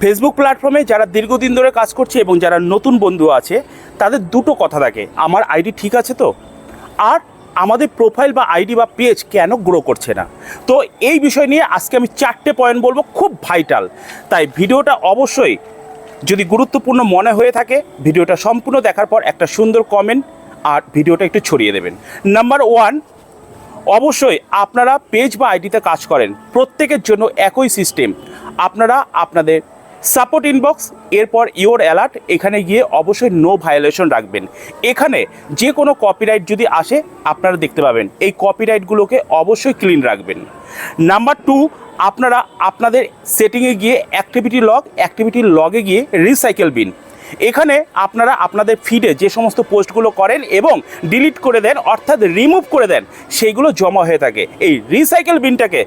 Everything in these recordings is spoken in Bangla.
ফেসবুক প্ল্যাটফর্মে যারা দীর্ঘদিন ধরে কাজ করছে এবং যারা নতুন বন্ধু আছে, তাদের দুটো কথা থাকে। আমার আইডি ঠিক আছে তো? আর আমাদের প্রোফাইল বা আইডি বা পেজ কেন গ্রো করছে না? তো এই বিষয় নিয়ে আজকে আমি চারটে পয়েন্ট বলব, খুব ভাইটাল তাই ভিডিওটা অবশ্যই যদি গুরুত্বপূর্ণ মনে হয়ে থাকে, ভিডিওটা সম্পূর্ণ দেখার পর একটা সুন্দর কমেন্ট আর ভিডিওটা একটু ছড়িয়ে দেবেন। নাম্বার ওয়ান অবশ্যই আপনারা পেজ বা আইডিতে কাজ করেন। প্রত্যেকের জন্য একই সিস্টেম আপনারা আপনাদের সাপোর্ট ইনবক্স এরপর ইওর অ্যালার্ট এখানে গিয়ে অবশ্যই নো ভায়োলেশন রাখবেন। এখানে যে কোনো কপিরাইট যদি আসে, আপনারা দেখতে পাবেন। এই কপিরাইটগুলোকে অবশ্যই ক্লিন রাখবেন। নাম্বার টু আপনারা আপনাদের সেটিংয়ে গিয়ে অ্যাক্টিভিটি লগ অ্যাক্টিভিটি লগে গিয়ে রিসাইকেল বিন এখানে আপনারা আপনাদের ফিডে যে সমস্ত পোস্টগুলো করেন এবং ডিলিট করে দেন, অর্থাৎ রিমুভ করে দেন, সেইগুলো জমা হয়ে থাকে। এই রিসাইকেল বিনটাকে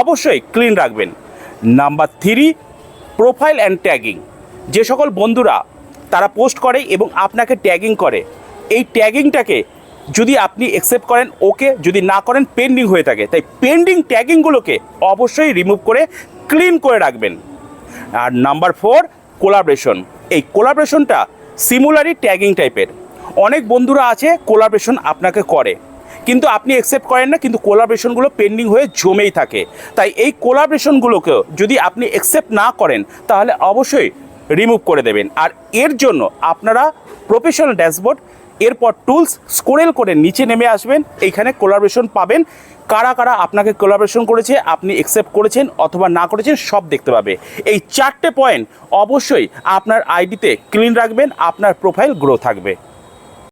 অবশ্যই ক্লিন রাখবেন। Number three profile and tagging. যে সকল বন্ধুরা তারা পোস্ট করে এবং আপনাকে ট্যাগিং করে, এই ট্যাগিংটাকে যদি আপনি অ্যাকসেপ্ট করেন, ওকে যদি না করেন পেন্ডিং হয়ে থাকে। তাই পেন্ডিং ট্যাগিংগুলোকে অবশ্যই রিমুভ করে ক্লিন করে রাখবেন। আর নাম্বার ফোর কোলাবরেশন এই কোলাবরেশনটা সিমুলারি ট্যাগিং টাইপের অনেক বন্ধুরা আছে কোলাবরেশন আপনাকে করে। কিন্তু আপনি অ্যাকসেপ্ট করেন না, কিন্তু কোলাবরেশনগুলো পেন্ডিং হয়ে জমেই থাকে। তাই এই কোলাবরেশনগুলোকেও যদি আপনি অ্যাকসেপ্ট না করেন, তাহলে অবশ্যই রিমুভ করে দেবেন। আর এর জন্য আপনারা প্রফেশনাল ড্যাশবোর্ড এরপর টুলস স্কোরেল করে নিচে নেমে আসবেন। এইখানে কোলাবরেশন পাবেন। কারা কারা আপনাকে কোলাবরেশন করেছে, আপনি অ্যাকসেপ্ট করেছেন অথবা না করেছেন, সব দেখতে পাবে। এই চারটে পয়েন্ট অবশ্যই আপনার আইডিতে ক্লিন রাখবেন, আপনার প্রোফাইল গ্রো থাকবে।